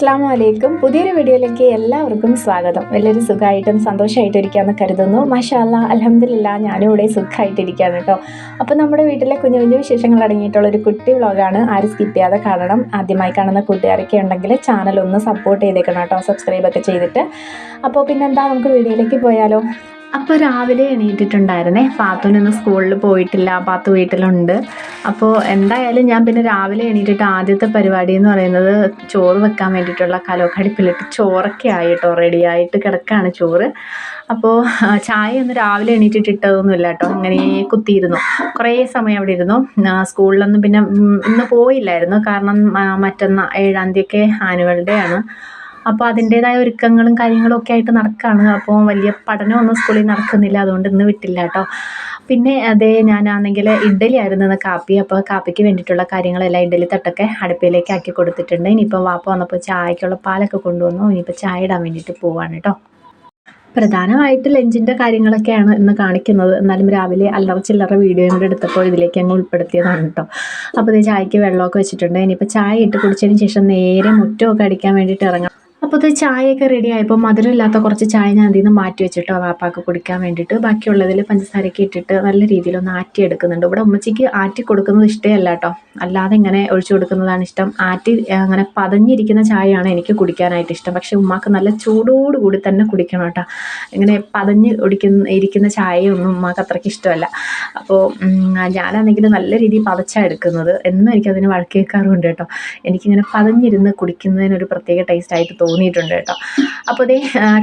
അസ്സാം വലൈക്കും പുതിയൊരു വീഡിയോയിലേക്ക് എല്ലാവർക്കും സ്വാഗതം. വലിയൊരു സുഖമായിട്ടും സന്തോഷമായിട്ടും ഇരിക്കാമെന്ന് കരുതുന്നു. മഷാല്ല അലഹമില്ല ഞാനും ഇവിടെ സുഖമായിട്ടിരിക്കുകയാണ് കേട്ടോ. അപ്പോൾ നമ്മുടെ വീട്ടിലെ കുഞ്ഞു കുഞ്ഞു വിശേഷങ്ങൾ അടങ്ങിയിട്ടുള്ള ഒരു കുട്ടി വ്ളോഗാണ് ആരും സ്കിപ്പ് ചെയ്യാതെ കാണണം. ആദ്യമായി കാണുന്ന കൂട്ടുകാരൊക്കെ ഉണ്ടെങ്കിൽ ചാനൽ ഒന്ന് സപ്പോർട്ട് ചെയ്തേക്കണം കേട്ടോ സബ്സ്ക്രൈബൊക്കെ ചെയ്തിട്ട്. അപ്പോൾ പിന്നെന്താ നമുക്ക് വീഡിയോയിലേക്ക് പോയാലോ. അപ്പോൾ രാവിലെ എണീറ്റിട്ടുണ്ടായിരുന്നേ. പാത്തുനിന്ന് സ്കൂളിൽ പോയിട്ടില്ല. പാത്തു വീട്ടിലുണ്ട്. അപ്പോൾ എന്തായാലും ഞാൻ പിന്നെ രാവിലെ എണീറ്റിട്ട് ആദ്യത്തെ പരിപാടി എന്ന് പറയുന്നത് ചോറ് വെക്കാൻ വേണ്ടിയിട്ടുള്ള കലോക്കടിപ്പിലിട്ട് ചോറൊക്കെ ആയിട്ടോ റെഡി ആയിട്ട് കിടക്കുകയാണ് ചോറ് അപ്പോൾ ചായ ഒന്ന് രാവിലെ എണീറ്റിട്ട് ഇട്ടതൊന്നുമില്ല കേട്ടോ അങ്ങനെ കുത്തിയിരുന്നു. കുറേ സമയം അവിടെ ഇരുന്നു. സ്കൂളിലൊന്നും പിന്നെ ഇന്ന് പോയില്ലായിരുന്നു. കാരണം മറ്റന്നാ ഏഴാം തീയതിയൊക്കെ ആനുവൽ ഡേ ആണ്. അപ്പോൾ അതിന്റെതായ ഒരുക്കങ്ങളും കാര്യങ്ങളും ഒക്കെ ആയിട്ട് നടക്കുകയാണ് അപ്പോൾ വലിയ പഠനമൊന്നും സ്കൂളിൽ നടക്കുന്നില്ല. അതുകൊണ്ട് ഇന്ന് വിട്ടില്ല കേട്ടോ. പിന്നെ അതേ ഞാനാണെങ്കിൽ ഇഡ്ഡലി ആയിരുന്നു ഇന്ന് കാപ്പി. അപ്പോൾ കാപ്പിക്ക് വേണ്ടിയിട്ടുള്ള കാര്യങ്ങളെല്ലാം ഇഡ്ഡലി തട്ടൊക്കെ അടുപ്പിലേക്ക് ആക്കി കൊടുത്തിട്ടുണ്ട്. ഇനിയിപ്പോൾ വാപ്പ വന്നപ്പോൾ ചായക്കുള്ള പാലൊക്കെ കൊണ്ടുവന്നു. ഇനിയിപ്പോൾ ചായ ഇടാൻ വേണ്ടിയിട്ട് പോവാണ് കേട്ടോ. പ്രധാനമായിട്ട് ലഞ്ചിന്റെ കാര്യങ്ങളൊക്കെയാണ് ഇന്ന് കാണിക്കുന്നത്. എന്നാലും രാവിലെ അല്ലറ ചില്ലറ വീഡിയോയും കൂടെ എടുത്തപ്പോൾ ഇതിലേക്ക് അങ്ങ് ഉൾപ്പെടുത്തിയതാണ് കേട്ടോ. അപ്പോൾ ഇത് ചായക്ക് വെള്ളമൊക്കെ വെച്ചിട്ടുണ്ട്. ഇനിയിപ്പോൾ ചായ ഇട്ട് കുടിച്ചതിന് ശേഷം നേരെ മുറ്റമൊക്കെ അടിക്കാൻ വേണ്ടിയിട്ട് ഇറങ്ങാം. അപ്പോൾ ഇത് ചായയൊക്കെ റെഡി ആയപ്പോൾ മധുരമില്ലാത്ത കുറച്ച് ചായ ഞാൻ അതിൽ നിന്ന് മാറ്റി വെച്ചിട്ടോ വാപ്പാക്ക് കുടിക്കാൻ വേണ്ടിയിട്ട് ബാക്കിയുള്ളതിൽ പഞ്ചസാരയൊക്കെ ഇട്ടിട്ട് നല്ല രീതിയിലൊന്ന് ആറ്റി എടുക്കുന്നുണ്ട് ഇവിടെ ഉമ്മച്ചിക്ക് ആറ്റി കൊടുക്കുന്നത് ഇഷ്ടമല്ല കേട്ടോ. അല്ലാതെ ഇങ്ങനെ ഒഴിച്ചു കൊടുക്കുന്നതാണ് ഇഷ്ടം. ആറ്റി അങ്ങനെ പതഞ്ഞിരിക്കുന്ന ചായയാണ് എനിക്ക് കുടിക്കാനായിട്ട് ഇഷ്ടം. പക്ഷേ ഉമ്മാക്ക് നല്ല ചൂടോടുകൂടി തന്നെ കുടിക്കണം കേട്ടോ. ഇങ്ങനെ പതഞ്ഞ് കുടിക്കുന്ന ഇരിക്കുന്ന ചായയൊന്നും ഉമ്മാക്ക് അത്രയ്ക്ക് ഇഷ്ടമല്ല. അപ്പോൾ ഞാനാണെങ്കിൽ നല്ല രീതിയിൽ പതച്ചാണ് എടുക്കുന്നത്. എന്നും എനിക്കതിന് വഴക്കേക്കാറുണ്ട് കേട്ടോ. എനിക്കിങ്ങനെ പതഞ്ഞിരുന്ന് കുടിക്കുന്നതിനൊരു പ്രത്യേക ടേസ്റ്റ് ആയിട്ട് തോന്നിയിട്ടുണ്ട് കേട്ടോ അപ്പോൾ ഇതേ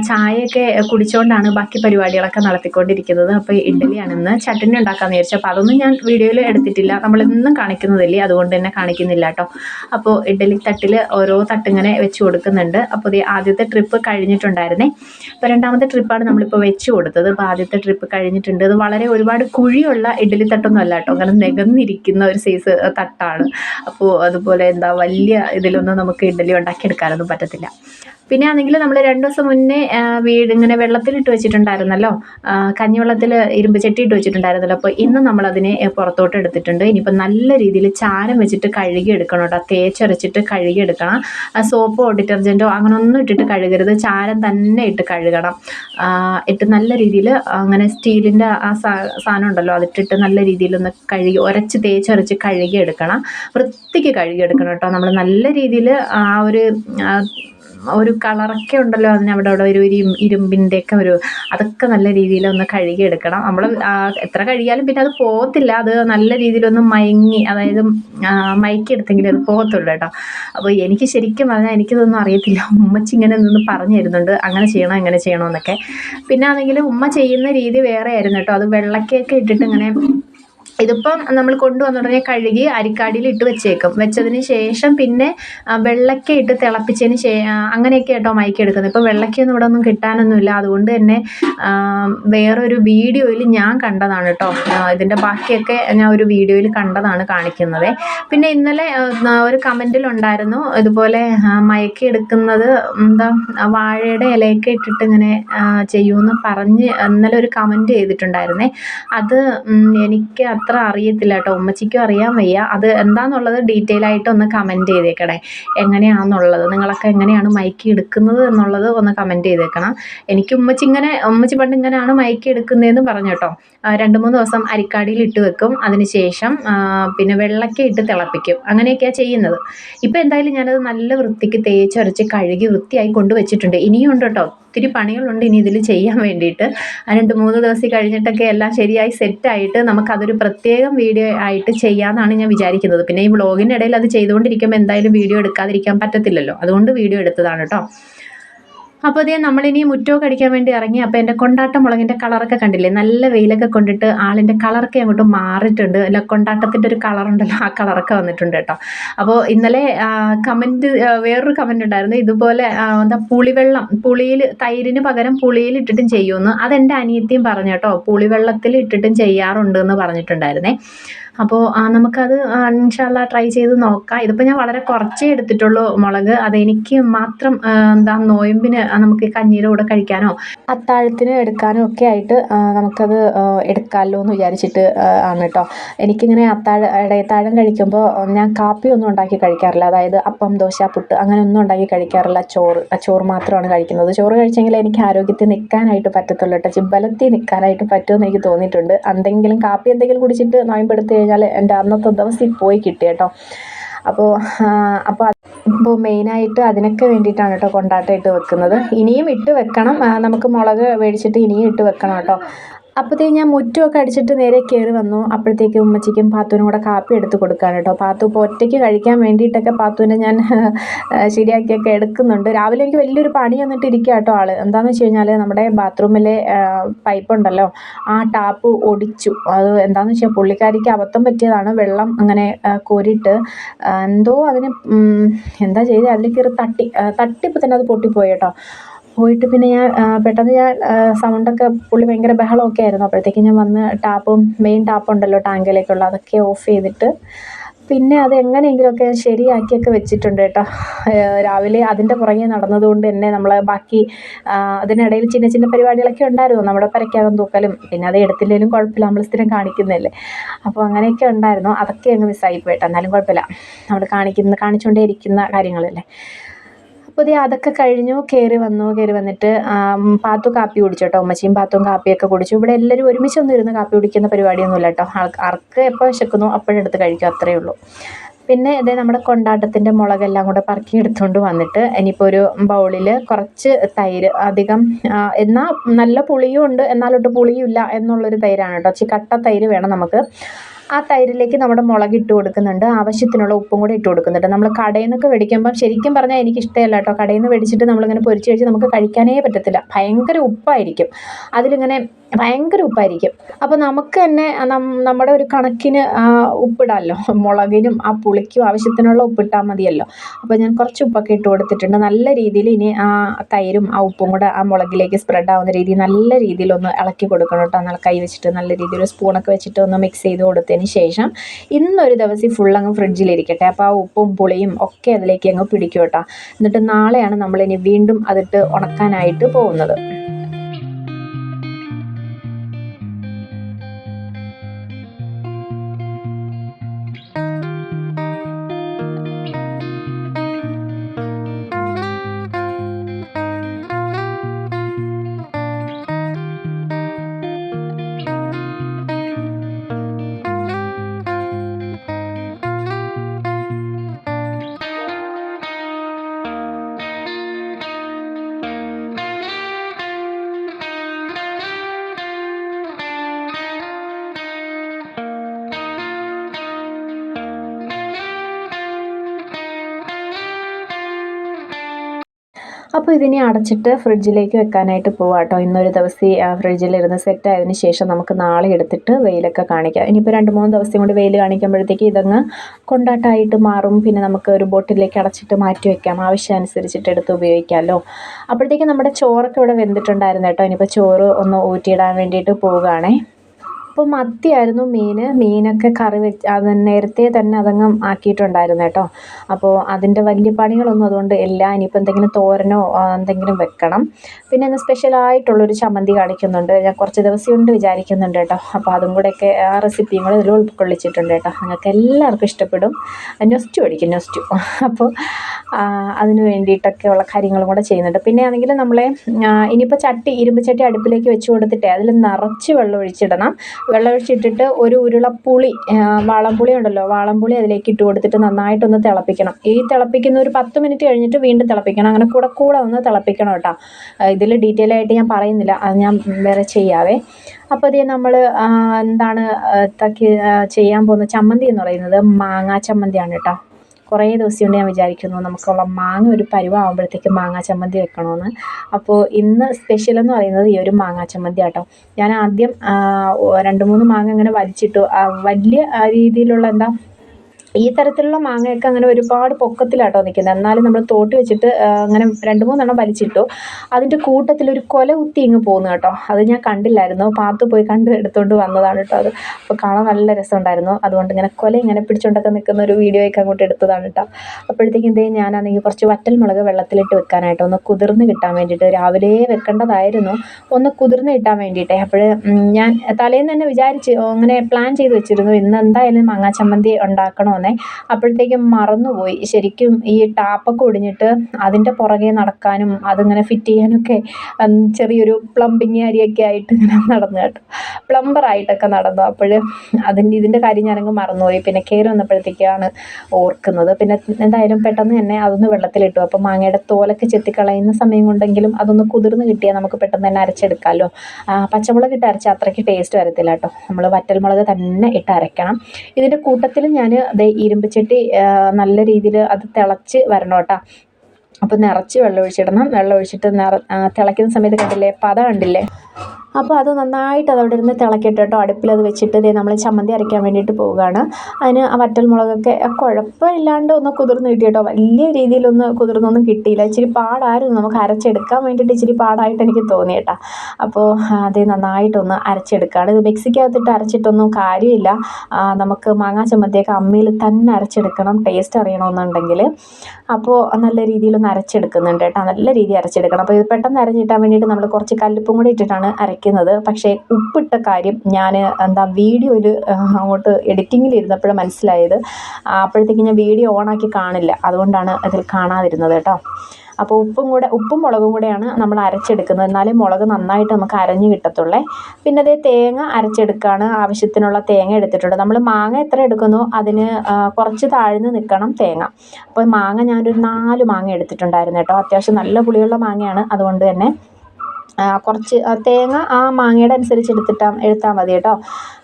ചായയൊക്കെ കുടിച്ചുകൊണ്ടാണ് ബാക്കി പരിപാടികളൊക്കെ നടത്തിക്കൊണ്ടിരിക്കുന്നത്. അപ്പോൾ ഇഡ്ഡലിയാണ് ഇന്ന് ചട്ടിനി ഉണ്ടാക്കാമെന്ന് വിചാരിച്ചു അപ്പോൾ അതൊന്നും ഞാൻ വീഡിയോയിൽ എടുത്തിട്ടില്ല. നമ്മളെന്നും കാണിക്കുന്നതല്ലേ? അതുകൊണ്ട് തന്നെ കാണിക്കുന്നില്ല കേട്ടോ അപ്പോൾ ഇഡ്ഡലി തട്ടിൽ ഓരോ തട്ടിങ്ങനെ വെച്ച് കൊടുക്കുന്നുണ്ട്. അപ്പോൾ ഇതേ ആദ്യത്തെ ട്രിപ്പ് കഴിഞ്ഞിട്ടുണ്ടായിരുന്നേ. അപ്പോൾ രണ്ടാമത്തെ ട്രിപ്പാണ് നമ്മളിപ്പോൾ വെച്ച് കൊടുത്തത്. അപ്പോൾ ആദ്യത്തെ ട്രിപ്പ് കഴിഞ്ഞിട്ടുണ്ട്. ഇത് വളരെ ഒരുപാട് കുഴിയുള്ള ഇഡ്ഡലി തട്ടൊന്നും അല്ല കേട്ടോ. അങ്ങനെ നികന്നിരിക്കുന്ന ഒരു സൈസ് തട്ടാണ്. അപ്പോൾ അതുപോലെ എന്താ വലിയ ഇതിലൊന്നും നമുക്ക് ഇഡ്ഡലി ഉണ്ടാക്കിയെടുക്കാനൊന്നും പറ്റത്തില്ല. പിന്നെ ആണെങ്കിൽ നമ്മൾ രണ്ട് ദിവസം മുന്നേ വീട് ഇങ്ങനെ വെള്ളത്തിലിട്ട് വെച്ചിട്ടുണ്ടായിരുന്നല്ലോ. കഞ്ഞിവെള്ളത്തിൽ ഇരുമ്പ് ചട്ടി ഇട്ട് വെച്ചിട്ടുണ്ടായിരുന്നല്ലോ. അപ്പോൾ ഇന്ന് നമ്മളതിനെ പുറത്തോട്ട് എടുത്തിട്ടുണ്ട്. ഇനിയിപ്പോൾ നല്ല രീതിയിൽ ചാരം വെച്ചിട്ട് കഴുകി എടുക്കണം കേട്ടോ. തേച്ചൊരച്ചിട്ട് കഴുകി എടുക്കണം. സോപ്പോ ഡിറ്റർജന്റോ അങ്ങനെ ഒന്നും ഇട്ടിട്ട് കഴുകരുത്. ചാരം തന്നെ ഇട്ട് കഴുകണം. ഇട്ട് നല്ല രീതിയിൽ അങ്ങനെ സ്റ്റീലിന്റെ ആ സാധനം ഉണ്ടല്ലോ അതിട്ടിട്ട് നല്ല രീതിയിലൊന്ന് കഴുകി ഉരച്ച് തേച്ചൊരച്ച് കഴുകി എടുക്കണം. വൃത്തിക്ക് കഴുകി എടുക്കണം കേട്ടോ. നമ്മൾ നല്ല രീതിയിൽ ആ ഒരു ഒരു കളറൊക്കെ ഉണ്ടല്ലോ അതിന് അവിടെ അവിടെ ഒരു ഇരു ഇരുമ്പിന്റെ ഒക്കെ ഒരു അതൊക്കെ നല്ല രീതിയിൽ ഒന്ന് കഴുകിയെടുക്കണം. നമ്മൾ എത്ര കഴുകിയാലും പിന്നെ അത് പോകത്തില്ല. അത് നല്ല രീതിയിലൊന്ന് മയങ്ങി അതായത് ആ, മയക്കി എടുത്തെങ്കിലേ അത് പോകത്തുള്ളൂ കേട്ടോ. അപ്പോൾ എനിക്ക് ശരിക്കും പറഞ്ഞാൽ എനിക്കിതൊന്നും അറിയത്തില്ല. ഉമ്മച്ചി ഇങ്ങനെ നിന്ന് പറഞ്ഞു തരുന്നുണ്ട്. അങ്ങനെ ചെയ്യണം ഇങ്ങനെ ചെയ്യണമെന്നൊക്കെ പിന്നെ ആണെങ്കിൽ ഉമ്മ ചെയ്യുന്ന രീതി വേറെ ആയിരുന്നു കേട്ടോ. അത് വെള്ളക്കൊക്കെ ഇട്ടിട്ട് ഇങ്ങനെ ഇതിപ്പം നമ്മൾ കൊണ്ടുവന്ന ഉടനെ കഴുകി അരിക്കാടിയിൽ ഇട്ട് വെച്ചേക്കും. വെച്ചതിന് ശേഷം പിന്നെ വെള്ളക്ക ഇട്ട് തിളപ്പിച്ചതിന് ശേ അങ്ങനെയൊക്കെ കേട്ടോ മയക്കി എടുക്കുന്നത്. ഇപ്പോൾ വെള്ളക്കൊന്നും ഇവിടെ ഒന്നും കിട്ടാനൊന്നുമില്ല. അതുകൊണ്ട് തന്നെ വേറൊരു വീഡിയോയിൽ ഞാൻ കണ്ടതാണ് കേട്ടോ ഇതിന്റെ ബാക്കിയൊക്കെ ഞാൻ ഒരു വീഡിയോയിൽ കണ്ടതാണ് കാണിക്കുന്നത്. പിന്നെ ഇന്നലെ ഒരു കമന്റിലുണ്ടായിരുന്നു ഇതുപോലെ മയക്കി എടുക്കുന്നത് എന്താ വാഴയുടെ ഇലയൊക്കെ ഇട്ടിട്ട് ഇങ്ങനെ ചെയ്യുമെന്ന് പറഞ്ഞ് ഇന്നലെ ഒരു കമന്റ് ചെയ്തിട്ടുണ്ടായിരുന്നേ. അത് എനിക്ക് അത്ര അറിയത്തില്ല കേട്ടോ. ഉമ്മച്ചിക്കും അറിയാൻ വയ്യ. അത് എന്താണെന്നുള്ളത് ഡീറ്റെയിൽ ആയിട്ട് ഒന്ന് കമന്റ് ചെയ്തേക്കണേ. എങ്ങനെയാണെന്നുള്ളത് നിങ്ങളൊക്കെ എങ്ങനെയാണ് മയക്കി എടുക്കുന്നത് എന്നുള്ളത് ഒന്ന് കമന്റ് ചെയ്തേക്കണം. എനിക്ക് ഉമ്മച്ചി ഇങ്ങനെ ഉമ്മച്ചി പണ്ട് ഇങ്ങനെയാണ് മൈക്ക് എടുക്കുന്നതെന്ന് പറഞ്ഞു കേട്ടോ. രണ്ട് മൂന്ന് ദിവസം അരിക്കാടിയിൽ ഇട്ട് വെക്കും. അതിനുശേഷം പിന്നെ വെള്ളക്ക ഇട്ട് തിളപ്പിക്കും. അങ്ങനെയൊക്കെയാണ് ചെയ്യുന്നത്. ഇപ്പോൾ എന്തായാലും ഞാനത് നല്ല വൃത്തിക്ക് തേച്ചരച്ച് കഴുകി വൃത്തിയായി കൊണ്ടുവച്ചിട്ടുണ്ട്. ഇനിയും ഉണ്ട് കേട്ടോ ഒത്തിരി പണികളുണ്ട് ഇനി ഇതിൽ ചെയ്യാൻ വേണ്ടിയിട്ട്. രണ്ട് മൂന്ന് ദിവസം കഴിഞ്ഞിട്ടൊക്കെ എല്ലാം ശരിയായി സെറ്റായിട്ട് നമുക്കതൊരു പ്രത്യേകം വീഡിയോ ആയിട്ട് ചെയ്യാമെന്നാണ് ഞാൻ വിചാരിക്കുന്നത്. പിന്നെ ഈ വ്ളോഗിന്റെ ഇടയിൽ അത് ചെയ്തുകൊണ്ടിരിക്കുമ്പോൾ എന്തായാലും വീഡിയോ എടുക്കാതിരിക്കാൻ പറ്റത്തില്ലല്ലോ. അതുകൊണ്ട് വീഡിയോ എടുത്തതാണ് കേട്ടോ അപ്പോൾ അതേ നമ്മളിനി മുറ്റമൊക്കെ അടിക്കാൻ വേണ്ടി ഇറങ്ങി അപ്പോൾ എന്റെ കൊണ്ടാട്ട മുളകിന്റെ കളറൊക്കെ കണ്ടില്ലേ? നല്ല വെയിലൊക്കെ കൊണ്ടിട്ട് ആളിന്റെ കളറൊക്കെ അങ്ങോട്ട് മാറിയിട്ടുണ്ട്. അല്ല കൊണ്ടാട്ടത്തിന്റെ ഒരു കളറുണ്ടല്ലോ ആ കളറൊക്കെ വന്നിട്ടുണ്ട് കേട്ടോ. അപ്പോൾ ഇന്നലെ കമന്റ് വേറൊരു കമന്റ് ഉണ്ടായിരുന്നു. ഇതുപോലെ എന്താ പുളിവെള്ളം പുളിയിൽ തൈരിന് പകരം പുളിയിൽ ഇട്ടിട്ടും ചെയ്യുമെന്ന് അതെന്റെ അനിയത്തിയും പറഞ്ഞു കേട്ടോ. പുളിവെള്ളത്തിൽ ഇട്ടിട്ടും ചെയ്യാറുണ്ട് എന്ന് പറഞ്ഞിട്ടുണ്ടായിരുന്നേ. അപ്പോൾ നമുക്കത് ഇൻഷാല്ല ട്രൈ ചെയ്ത് നോക്കാം. ഇതിപ്പോൾ ഞാൻ വളരെ കുറച്ചേ എടുത്തിട്ടുള്ളൂ മുളക്. അതെനിക്ക് മാത്രം എന്താ നോയമ്പിന് നമുക്ക് ഈ കഞ്ഞിയുടെ കൂടെ കഴിക്കാനോ അത്താഴത്തിന് എടുക്കാനോ ഒക്കെ ആയിട്ട് നമുക്കത് എടുക്കാമല്ലോ എന്ന് വിചാരിച്ചിട്ട് ആണ് കേട്ടോ എനിക്കിങ്ങനെ അത്താഴ ഇടയത്താഴം കഴിക്കുമ്പോൾ ഞാൻ കാപ്പി ഒന്നും ഉണ്ടാക്കി കഴിക്കാറില്ല. അതായത് അപ്പം ദോശ പുട്ട് അങ്ങനെ ഒന്നും ഉണ്ടാക്കി കഴിക്കാറില്ല. ചോറ് ചോറ് മാത്രമാണ് കഴിക്കുന്നത്. ചോറ് കഴിച്ചെങ്കിൽ എനിക്ക് ആരോഗ്യത്തിൽ നിൽക്കാനായിട്ട് പറ്റത്തുള്ളൂ കേട്ടോ ചിബലത്തിൽ നിൽക്കാനായിട്ട് പറ്റുമെന്ന് എനിക്ക് തോന്നിയിട്ടുണ്ട്. എന്തെങ്കിലും കാപ്പി എന്തെങ്കിലും കുടിച്ചിട്ട് നോയമ്പെടുത്ത് കഴിഞ്ഞാൽ എന്റെ അന്നത്തെ ദിവസം പോയി കിട്ടി കേട്ടോ അപ്പോൾ അപ്പോൾ ഇപ്പോൾ മെയിനായിട്ട് അതിനൊക്കെ വേണ്ടിയിട്ടാണ് കേട്ടോ കൊണ്ടാട്ടം വെക്കുന്നത്. ഇനിയും ഇട്ട് വെക്കണം. നമുക്ക് മുളക് മേടിച്ചിട്ട് ഇനിയും ഇട്ട് വെക്കണം കേട്ടോ. അപ്പോഴത്തേക്ക് ഞാൻ മുറ്റമൊക്കെ അടിച്ചിട്ട് നേരെ കയറി വന്നു. അപ്പോഴത്തേക്കും ഉമ്മച്ചിക്കും പാത്തുവിനും കൂടെ കാപ്പി എടുത്ത് കൊടുക്കാൻ കേട്ടോ. പാത്തു ഇപ്പോൾ ഒറ്റയ്ക്ക് കഴിക്കാൻ വേണ്ടിയിട്ടൊക്കെ പാത്തുവിനെ ഞാൻ ശരിയാക്കിയൊക്കെ എടുക്കുന്നുണ്ട്. രാവിലെ എനിക്ക് വലിയൊരു പണി വന്നിട്ട് ഇരിക്കുക കേട്ടോ ആൾ. എന്താണെന്ന് വെച്ച് കഴിഞ്ഞാൽ നമ്മുടെ ബാത്റൂമിലെ പൈപ്പ് ഉണ്ടല്ലോ ആ ടാപ്പ് ഒടിച്ചു. അത് എന്താണെന്ന് വെച്ചാൽ പുള്ളിക്കാരിക്ക് അബദ്ധം പറ്റിയതാണ്. വെള്ളം അങ്ങനെ കോരിയിട്ട് എന്തോ അതിന് എന്താ ചെയ്തത് അതിൽ കയറി തട്ടി തട്ടിപ്പോൾ തന്നെ അത് പൊട്ടിപ്പോയി കേട്ടോ. പോയിട്ട് പിന്നെ ഞാൻ പെട്ടെന്ന് ഞാൻ സൗണ്ടൊക്കെ പുള്ളി ഭയങ്കര ബഹളമൊക്കെ ആയിരുന്നു അപ്പോഴത്തേക്കും ഞാൻ വന്ന് ടാപ്പും മെയിൻ ടാപ്പ് ഉണ്ടല്ലോ ടാങ്കിലേക്കുള്ള അതൊക്കെ ഓഫ് ചെയ്തിട്ട് പിന്നെ അത് എങ്ങനെയെങ്കിലുമൊക്കെ ശരിയാക്കിയൊക്കെ വെച്ചിട്ടുണ്ട് കേട്ടോ. രാവിലെ അതിന്റെ പുറകെ നടന്നതുകൊണ്ട് തന്നെ നമ്മൾ ബാക്കി അതിനിടയിൽ ചിന്ന ചിന്ന പരിപാടികളൊക്കെ ഉണ്ടായിരുന്നു. നമ്മുടെ പരക്കാകം തൂക്കലും പിന്നെ അത് എടുത്തില്ലെങ്കിലും കുഴപ്പമില്ല നമ്മൾ സ്ഥിരം കാണിക്കുന്നതല്ലേ. അപ്പോൾ അങ്ങനെയൊക്കെ ഉണ്ടായിരുന്നു. അതൊക്കെ അങ്ങ് മിസ്സായി പോയിട്ട്. എന്നാലും കുഴപ്പമില്ല. നമ്മൾ കാണിക്കുന്ന കാണിച്ചുകൊണ്ടേ ഇരിക്കുന്ന കാര്യങ്ങളല്ലേ. ദേ അതൊക്കെ കഴിഞ്ഞു കയറി വന്നു കയറി വന്നിട്ട് പാത്തു കാപ്പി കുടിച്ചു കേട്ടോ. ഉമ്മച്ചിയും പാത്തും കാപ്പിയൊക്കെ കുടിച്ചു. ഇവിടെ എല്ലാവരും ഒരുമിച്ചൊന്നും ഇരുന്ന് കാപ്പി കുടിക്കുന്ന പരിപാടിയൊന്നുമില്ല കേട്ടോ. ആർക്ക് എപ്പോൾ വിശക്കുന്നു അപ്പോഴെടുത്ത് കഴിക്കും അത്രയേ ഉള്ളൂ. പിന്നെ ഇതേ നമ്മുടെ കൊണ്ടാട്ടത്തിന്റെ മുളകെല്ലാം കൂടെ പറക്കി എടുത്തുകൊണ്ട് വന്നിട്ട് ഇനിയിപ്പോൾ ഒരു ബൗളിൽ കുറച്ച് തൈര് അധികം എന്നാൽ നല്ല പുളിയും ഉണ്ട് എന്നാലൊട്ട് പുളിയും ഇല്ല എന്നുള്ളൊരു തൈരാണ് കേട്ടോ. ചിക്കട്ട കട്ട തൈര് വേണം നമുക്ക്. ആ തൈരിലേക്ക് നമ്മുടെ മുളക് ഇട്ട് കൊടുക്കുന്നുണ്ട്. ആവശ്യത്തിനുള്ള ഉപ്പും കൂടെ ഇട്ട് കൊടുക്കുന്നുണ്ട്. നമ്മൾ കടയിൽ നിന്നൊക്കെ മേടിക്കുമ്പം ശരിക്കും പറഞ്ഞാൽ എനിക്ക് ഇഷ്ടമല്ല കേട്ടോ. കടയിൽ നിന്ന് മേടിച്ചിട്ട് നമ്മളിങ്ങനെ പൊരിച്ച് കഴിച്ച് നമുക്ക് കഴിക്കാനേ പറ്റത്തില്ല. ഭയങ്കര ഉപ്പായിരിക്കും. അതിലിങ്ങനെ ഭയങ്കര ഉപ്പായിരിക്കും. അപ്പോൾ നമുക്ക് തന്നെ നമ്മുടെ ഒരു കണക്കിന് ഉപ്പിടാമല്ലോ മുളകിനും ആ പുളിക്കും ആവശ്യത്തിനുള്ള ഉപ്പിട്ടാൽ മതിയല്ലോ. അപ്പോൾ ഞാൻ കുറച്ച് ഉപ്പൊക്കെ ഇട്ട് കൊടുത്തിട്ടുണ്ട്. നല്ല രീതിയിൽ ഇനി ആ തൈരും ആ ഉപ്പും കൂടെ ആ മുളകിലേക്ക് സ്പ്രെഡ് ആവുന്ന രീതിയിൽ നല്ല രീതിയിൽ ഒന്ന് ഇളക്കി കൊടുക്കണം കേട്ടോ. നല്ല കൈ വെച്ചിട്ട് നല്ല രീതിയിൽ ഒരു സ്പൂണൊക്കെ വെച്ചിട്ട് ഒന്ന് മിക്സ് ചെയ്ത് കൊടുത്തതിന് ശേഷം ഇന്നൊരു ദിവസം ഫുൾ അങ്ങ് ഫ്രിഡ്ജിലിരിക്കട്ടെ അപ്പോൾ ആ ഉപ്പും പുളിയും ഒക്കെ അതിലേക്ക് അങ്ങ് പിടിക്കും കേട്ടോ. എന്നിട്ട് നാളെയാണ് നമ്മളിനി വീണ്ടും അതിട്ട് ഉണക്കാനായിട്ട് പോകുന്നത്. അപ്പോൾ ഇതിനെ അടച്ചിട്ട് ഫ്രിഡ്ജിലേക്ക് വെക്കാനായിട്ട് പോവാം കേട്ടോ ഇന്നൊരു ദിവസം ഫ്രിഡ്ജിലിരുന്ന് സെറ്റ് ആയതിനു ശേഷം നമുക്ക് നാളെ എടുത്തിട്ട് വെയിലൊക്കെ കാണിക്കാം. ഇനിയിപ്പോൾ രണ്ട് മൂന്ന് ദിവസം കൊണ്ട് വെയിൽ കാണിക്കുമ്പോഴത്തേക്ക് ഇതങ്ങ് കൊണ്ടാട്ടമായിട്ട് മാറും. പിന്നെ നമുക്ക് ഒരു ബോട്ടിലേക്ക് അടച്ചിട്ട് മാറ്റി വെക്കാം. ആവശ്യമനുസരിച്ചിട്ട് എടുത്ത് ഉപയോഗിക്കാമല്ലോ അപ്പോഴത്തേക്ക് നമ്മുടെ ചോറൊക്കെ ഇവിടെ വെന്തിട്ടുണ്ടായിരുന്നു കേട്ടോ ഇനിയിപ്പോൾ ചോറ് ഒന്ന് ഊറ്റിയിടാൻ വേണ്ടിയിട്ട് പോവുകയാണേ. അപ്പോൾ മത്തിയായിരുന്നു മീൻ മീനൊക്കെ കറി വെച്ച് അത് നേരത്തെ തന്നെ അതങ്ങ് ആക്കിയിട്ടുണ്ടായിരുന്നു കേട്ടോ. അപ്പോൾ അതിന്റെ വലിയ പണികളൊന്നും അതുകൊണ്ട് ഇല്ല ഇനിയിപ്പോൾ എന്തെങ്കിലും തോരനോ എന്തെങ്കിലും വെക്കണം. പിന്നെ ഇന്ന് സ്പെഷ്യലായിട്ടുള്ളൊരു ചമ്മന്തി കാണിക്കുന്നുണ്ട്. ഞാൻ കുറച്ച് ദിവസം ഉണ്ട് വിചാരിക്കുന്നുണ്ട് കേട്ടോ. അപ്പോൾ അതും കൂടെയൊക്കെ ആ റെസിപ്പിയും കൂടെ ഇതിൽ ഉൾക്കൊള്ളിച്ചിട്ടുണ്ട് കേട്ടോ. നിങ്ങൾക്ക് എല്ലാവർക്കും ഇഷ്ടപ്പെടും. നൊസ്റ്റു അടിക്കും നൊസ്റ്റു. അപ്പോൾ അതിന് വേണ്ടിയിട്ടൊക്കെ ഉള്ള കാര്യങ്ങളും കൂടെ ചെയ്യുന്നുണ്ട്. പിന്നെ ആണെങ്കിൽ നമ്മളെ ഇനിയിപ്പോൾ ചട്ടി ഇരുമ്പ് ചട്ടി അടുപ്പിലേക്ക് വെച്ച് കൊടുത്തിട്ട് അതിൽ നിറച്ച് വെള്ളം ഒഴിച്ചിടണം. വെള്ളം ഒഴിച്ചിട്ടിട്ട് ഒരു ഉരുളപ്പുളി വാളംപുളി ഉണ്ടല്ലോ വാളംപുളി അതിലേക്ക് ഇട്ട് കൊടുത്തിട്ട് നന്നായിട്ടൊന്ന് തിളപ്പിക്കണം. ഈ തിളപ്പിക്കുന്ന ഒരു പത്ത് മിനിറ്റ് കഴിഞ്ഞിട്ട് വീണ്ടും തിളപ്പിക്കണം. അങ്ങനെ കൂടെ കൂടെ ഒന്ന് തിളപ്പിക്കണം കേട്ടോ. ഇതിൽ ഡീറ്റെയിൽ ആയിട്ട് ഞാൻ പറയുന്നില്ല. അത് ഞാൻ വേറെ ചെയ്യാവേ. അപ്പോൾ അതേ നമ്മൾ എന്താണ് തക്കി ചെയ്യാൻ പോകുന്ന ചമ്മന്തി എന്ന് പറയുന്നത് മാങ്ങാ ചമ്മന്തിയാണ് കേട്ടോ. കുറേ ദിവസം കൊണ്ട് ഞാൻ വിചാരിക്കുന്നു നമുക്കുള്ള മാങ്ങ ഒരു പരുവാകുമ്പോഴത്തേക്ക് മാങ്ങാ ചമ്മന്തി വെക്കണമെന്ന് അപ്പോൾ ഇന്ന് സ്പെഷ്യൽ എന്ന് പറയുന്നത് ഈ ഒരു മാങ്ങാ ചമ്മന്തി ആട്ടോ. ഞാൻ ആദ്യം രണ്ട് മൂന്ന് മാങ്ങ ഇങ്ങനെ വലിച്ചിട്ടു. വലിയ രീതിയിലുള്ള എന്താ ഈ തരത്തിലുള്ള മാങ്ങയൊക്കെ അങ്ങനെ ഒരുപാട് പൊക്കത്തിലാട്ടോ നിൽക്കുന്നത്. എന്നാലും നമ്മൾ തോട്ടി വെച്ചിട്ട് അങ്ങനെ രണ്ട് മൂന്നെണ്ണം വലിച്ചിട്ടു. അതിന്റെ കൂട്ടത്തിൽ ഒരു കൊല കുത്തി ഇങ്ങ് പോകുന്നു കേട്ടോ. അത് ഞാൻ കണ്ടില്ലായിരുന്നു. പാത്തു പോയി കണ്ട് എടുത്തുകൊണ്ട് വന്നതാണ് കേട്ടോ അത്. അപ്പോൾ കാണാൻ നല്ല രസമുണ്ടായിരുന്നു. അതുകൊണ്ട് ഇങ്ങനെ കൊല ഇങ്ങനെ പിടിച്ചുകൊണ്ടൊക്കെ നിൽക്കുന്ന ഒരു വീഡിയോയൊക്കെ അങ്ങോട്ട് എടുത്തതാണ് കേട്ടോ. അപ്പോഴത്തേക്കും ഇതേ ഞാനാണെങ്കിൽ കുറച്ച് വറ്റൽ വറ്റൽമുളക് വെള്ളത്തിലിട്ട് വെക്കാനായിട്ട് ഒന്ന് കുതിർന്ന് കിട്ടാൻ വേണ്ടിയിട്ട് രാവിലെ വെക്കേണ്ടതായിരുന്നു. ഒന്ന് കുതിർന്ന് കിട്ടാൻ വേണ്ടിയിട്ടേ. അപ്പോൾ ഞാൻ തലേന്ന് തന്നെ വിചാരിച്ച് അങ്ങനെ പ്ലാൻ ചെയ്ത് വെച്ചിരുന്നു. ഇന്ന് എന്തായാലും മാങ്ങാ ചമ്മന്തി ഉണ്ടാക്കണമെന്നേ അപ്പോഴത്തേക്കും മറന്നുപോയി. ശരിക്കും ഈ ടാപ്പൊക്കെ ഒടിഞ്ഞിട്ട് അതിന്റെ പുറകെ നടക്കാനും അതിങ്ങനെ ഫിറ്റ് ചെയ്യാനൊക്കെ ചെറിയൊരു പ്ലംബിങ് അരിയൊക്കെ ആയിട്ട് ഇങ്ങനെ നടന്നു കേട്ടോ. പ്ലംബറായിട്ടൊക്കെ നടന്നു. അപ്പോൾ അതിന്റെ ഇതിന്റെ കാര്യം ഞാനങ്ങ് മറന്നുപോയി. പിന്നെ കയറി വന്നപ്പോഴത്തേക്കാണ് ഓർക്കുന്നത്. പിന്നെ എന്തായാലും പെട്ടെന്ന് തന്നെ അതൊന്ന് വെള്ളത്തിലിട്ടു. അപ്പോൾ മാങ്ങയുടെ തോലൊക്കെ ചെത്തിക്കളയുന്ന സമയം കൊണ്ടെങ്കിലും അതൊന്ന് കുതിർന്ന് കിട്ടിയാൽ നമുക്ക് പെട്ടെന്ന് തന്നെ അരച്ചെടുക്കാമല്ലോ പച്ചമുളക് ഇട്ട് അരച്ചാൽ അത്രയ്ക്ക് ടേസ്റ്റ് വരത്തില്ല കേട്ടോ. നമ്മൾ വറ്റൽമുളക് തന്നെ ഇട്ട് അരയ്ക്കണം. ഇതിന്റെ കൂട്ടത്തിൽ ഞാൻ ഇരുമ്പുചട്ടി ചട്ടി നല്ല രീതിയിൽ അത് തിളച്ച് വരണം കേട്ടോ. അപ്പോൾ നിറച്ച് വെള്ളം ഒഴിച്ചിടണം. വെള്ളം ഒഴിച്ചിട്ട് നിറ തിളയ്ക്കുന്ന സമയത്ത് കണ്ടില്ലേ പത കണ്ടില്ലേ? അപ്പോൾ അത് നന്നായിട്ട് അതവിടെ ഇരുന്ന് തിളക്കട്ടെ കേട്ടോ. അടുപ്പിൽ അത് വെച്ചിട്ട് ഇതേ നമ്മൾ ചമ്മന്തി അരയ്ക്കാൻ വേണ്ടിയിട്ട് പോവുകയാണ്. അതിന് വറ്റൽമുളകൊക്കെ കുഴപ്പമില്ലാണ്ട് ഒന്ന് കുതിർന്ന് കിട്ടി കേട്ടോ. വലിയ രീതിയിലൊന്ന് കുതിർന്നൊന്നും കിട്ടിയില്ല. ഇച്ചിരി പാടായിരുന്നു. നമുക്ക് അരച്ചെടുക്കാൻ വേണ്ടിയിട്ട് ഇച്ചിരി പാടായിട്ട് എനിക്ക് തോന്നി കേട്ടോ. അപ്പോൾ അത് നന്നായിട്ടൊന്ന് അരച്ചെടുക്കുകയാണ്. ഇത് മിക്സിക്കകത്തിട്ട് അരച്ചിട്ടൊന്നും കാര്യമില്ല. നമുക്ക് മാങ്ങാ ചമ്മന്തിയൊക്കെ അമ്മിയിൽ തന്നെ അരച്ചെടുക്കണം. ടേസ്റ്റ് അറിയണമെന്നുണ്ടെങ്കിൽ. അപ്പോൾ നല്ല രീതിയിലൊന്ന് അരച്ചെടുക്കുന്നുണ്ട് കേട്ടോ. നല്ല രീതിയിൽ അരച്ചെടുക്കണം. അപ്പോൾ ഇത് പെട്ടെന്ന് അരഞ്ഞിട്ടാൻ വേണ്ടിയിട്ട് നമ്മൾ കുറച്ച് കല്ലുപ്പും കൂടി ഇട്ടിട്ടാണ് അരയ്ക്കുന്നത്. പക്ഷേ ഉപ്പിട്ട കാര്യം ഞാൻ എന്താ വീഡിയോയിൽ അങ്ങോട്ട് എഡിറ്റിങ്ങിൽ ഇരുന്നപ്പോഴും മനസ്സിലായത്. അപ്പോഴത്തേക്ക് ഞാൻ വീഡിയോ ഓണാക്കി കാണില്ല. അതുകൊണ്ടാണ് അതിൽ കാണാതിരുന്നത് കേട്ടോ. അപ്പോൾ ഉപ്പും കൂടെ ഉപ്പും മുളകും കൂടെയാണ് നമ്മൾ അരച്ചെടുക്കുന്നത്. എന്നാലേ മുളക് നന്നായിട്ട് നമുക്ക് അരഞ്ഞ് കിട്ടത്തുള്ളേ. പിന്നെ അതേ തേങ്ങ അരച്ചെടുക്കുകയാണ് ആവശ്യത്തിനുള്ള തേങ്ങ എടുത്തിട്ടുണ്ട്. നമ്മൾ മാങ്ങ എത്ര എടുക്കുന്നു? അതിന് കുറച്ച് താഴ്ന്ന് നിൽക്കണം തേങ്ങ. അപ്പോൾ മാങ്ങ ഞാനൊരു നാല് മാങ്ങ എടുത്തിട്ടുണ്ടായിരുന്നു കേട്ടോ. അത്യാവശ്യം നല്ല പുളിയുള്ള മാങ്ങയാണ്. അതുകൊണ്ട് തന്നെ കുറച്ച് തേങ്ങ ആ മാങ്ങയുടെ അനുസരിച്ച് എടുത്തിട്ടാൽ എടുത്താൽ മതി കേട്ടോ.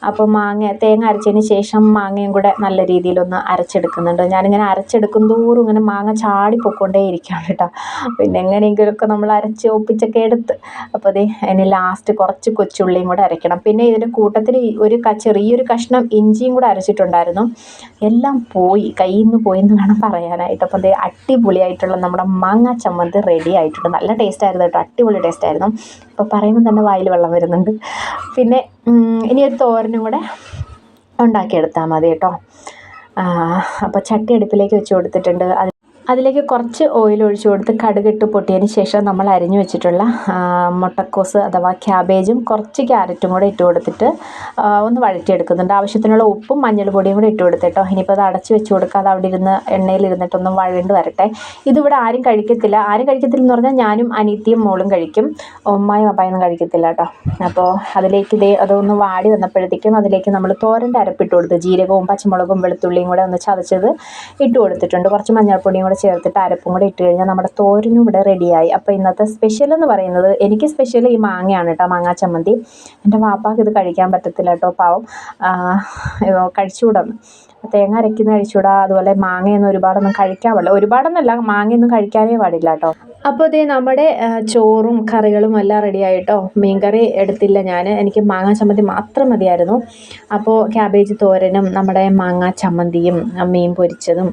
അപ്പോൾ മാങ്ങ തേങ്ങ അരച്ചതിന് ശേഷം മാങ്ങയും കൂടെ നല്ല രീതിയിലൊന്ന് അരച്ചെടുക്കുന്നുണ്ട്. ഞാനിങ്ങനെ അരച്ചെടുക്കും തോറും ഇങ്ങനെ മാങ്ങ ചാടി പൊക്കൊണ്ടേ ഇരിക്കുകയാണ് കേട്ടോ. പിന്നെ എങ്ങനെയെങ്കിലുമൊക്കെ നമ്മൾ അരച്ച് ഒപ്പിച്ചൊക്കെ എടുത്ത് അപ്പോൾ അത് ഇനി ലാസ്റ്റ് കുറച്ച് കൊച്ചുള്ളിയും കൂടെ അരയ്ക്കണം. പിന്നെ ഇതിന്റെ കൂട്ടത്തിൽ ഒരു ചെറിയൊരു കഷ്ണം ഇഞ്ചിയും കൂടെ അരച്ചിട്ടുണ്ടായിരുന്നു. എല്ലാം പോയി കയ്യിൽ നിന്ന് പോയി എന്ന് വേണം പറയാനായിട്ട്. അപ്പോൾ അത് അടിപൊളിയായിട്ടുള്ള നമ്മുടെ മാങ്ങ ചമ്മന്തി റെഡി ആയിട്ടുണ്ട്. നല്ല ടേസ്റ്റ് ആയിരുന്നു കേട്ടോ. അടിപൊളി ടേസ്റ്റ് ആയിരുന്നു. അപ്പോൾ പറയുമ്പോൾ തന്നെ വായിൽ വെള്ളം വരുന്നുണ്ട്. പിന്നെ ഇനി ഒരു തോരനും കൂടെ ഉണ്ടാക്കിയെടുത്താൽ മതി കേട്ടോ. അപ്പോൾ ചട്ടി അടുപ്പിലേക്ക് വെച്ച് കൊടുത്തിട്ടുണ്ട്. അത് അതിലേക്ക് കുറച്ച് ഓയിൽ ഒഴിച്ചു കൊടുത്ത് കടുകിട്ട് പൊട്ടിയതിന് ശേഷം നമ്മൾ അരിഞ്ഞു വെച്ചിട്ടുള്ള മുട്ടക്കോസ് അഥവാ ക്യാബേജും കുറച്ച് ക്യാരറ്റും കൂടെ ഇട്ട് കൊടുത്തിട്ട് ഒന്ന് വഴറ്റിയെടുക്കുന്നുണ്ട്. ആവശ്യത്തിനുള്ള ഉപ്പും മഞ്ഞൾപ്പൊടിയും കൂടെ ഇട്ട് കൊടുത്തിട്ടോ ഇനിയിപ്പോൾ അത് അടച്ച് വെച്ച് കൊടുക്കാതെ അവിടെ ഇരുന്ന് എണ്ണയിൽ ഇരുന്നിട്ടൊന്നും വഴണ്ട് വരട്ടെ. ഇതിവിടെ ആരും കഴിക്കത്തില്ല. ആരും കഴിക്കത്തില്ലെന്ന് പറഞ്ഞാൽ ഞാനും അനീത്തിയും മോളും കഴിക്കും. ഉമ്മായും അപ്പായൊന്നും കഴിക്കത്തില്ല കേട്ടോ. അപ്പോൾ അതിലേക്ക് ഇതേ അതൊന്ന് വാടി വന്നപ്പോഴത്തേക്കും അതിലേക്ക് നമ്മൾ തോരന്റെ അരപ്പിട്ട് കൊടുത്ത്. ജീരകവും പച്ചമുളകും വെളുത്തുള്ളിയും കൂടെ ഒന്ന് ചതച്ചത് ഇട്ട് കൊടുത്തിട്ടുണ്ട്. കുറച്ച് മഞ്ഞൾപ്പൊടിയും കൂടെ ചേർത്തിട്ട് അരപ്പും കൂടെ ഇട്ട് കഴിഞ്ഞാൽ നമ്മുടെ തോരനും ഇവിടെ റെഡിയായി അപ്പോൾ ഇന്നത്തെ സ്പെഷ്യൽ എന്ന് പറയുന്നത് എനിക്ക് സ്പെഷ്യൽ ഈ മാങ്ങയാണ് കേട്ടോ മാങ്ങാ ചമ്മന്തി. എന്റെ വാപ്പാക്ക് ഇത് കഴിക്കാൻ പറ്റത്തില്ല കേട്ടോ പാവം. കഴിച്ചുകൂടാന്ന് തേങ്ങ അരയ്ക്കുന്ന കഴിച്ചുകൂടാ. അതുപോലെ മാങ്ങയൊന്നും ഒരുപാടൊന്നും കഴിക്കാൻ പാടില്ല. ഒരുപാടൊന്നല്ല മാങ്ങയൊന്നും കഴിക്കാനേ പാടില്ല കേട്ടോ. അപ്പോൾ ഇതേ നമ്മുടെ ചോറും കറികളും എല്ലാം റെഡിയായിട്ടോ മീൻകറി എടുത്തില്ല ഞാൻ എനിക്ക് മാങ്ങാ ചമ്മന്തി മാത്രം മതിയായിരുന്നു. അപ്പോൾ ക്യാബേജ് തോരനും നമ്മുടെ മാങ്ങാ ചമ്മന്തിയും മീൻ പൊരിച്ചതും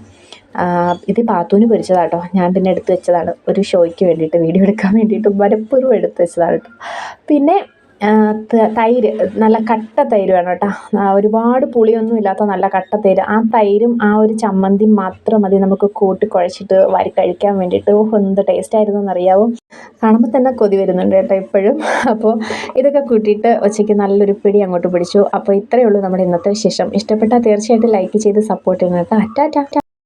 ഇത് പാത്തൂന് പൊരിച്ചതാട്ടോ. ഞാൻ പിന്നെ എടുത്ത് വെച്ചതാണ്. ഒരു ഷോയ്ക്ക് വേണ്ടിയിട്ട് വീഡിയോ എടുക്കാൻ വേണ്ടിയിട്ട് വരപ്പൂർവം എടുത്ത് വെച്ചതാണ് കേട്ടോ. പിന്നെ തൈര് നല്ല കട്ട തൈര് വേണം കേട്ടോ. ഒരുപാട് പുളിയൊന്നും ഇല്ലാത്ത നല്ല കട്ട തൈര്. ആ തൈരും ആ ഒരു ചമ്മന്തി മാത്രം മതി. നമുക്ക് കൂട്ടി കുഴച്ചിട്ട് വാരി കഴിക്കാൻ വേണ്ടിയിട്ട്. എന്ത് ടേസ്റ്റ് ആയിരുന്നു എന്നറിയാവോ കാണുമ്പോൾ തന്നെ കൊതി വരുന്നുണ്ട് കേട്ടോ ഇപ്പോഴും. അപ്പോൾ ഇതൊക്കെ കൂട്ടിയിട്ട് ഉച്ചയ്ക്ക് നല്ലൊരു പിടി അങ്ങോട്ട് പിടിച്ചു. അപ്പോൾ ഇത്രയേ ഉള്ളൂ നമ്മുടെ ഇന്നത്തെ വിശേഷം. ഇഷ്ടപ്പെട്ടാൽ തീർച്ചയായിട്ടും ലൈക്ക് ചെയ്ത് സപ്പോർട്ട് ചെയ്യണം കേട്ടോ. ടാറ്റാ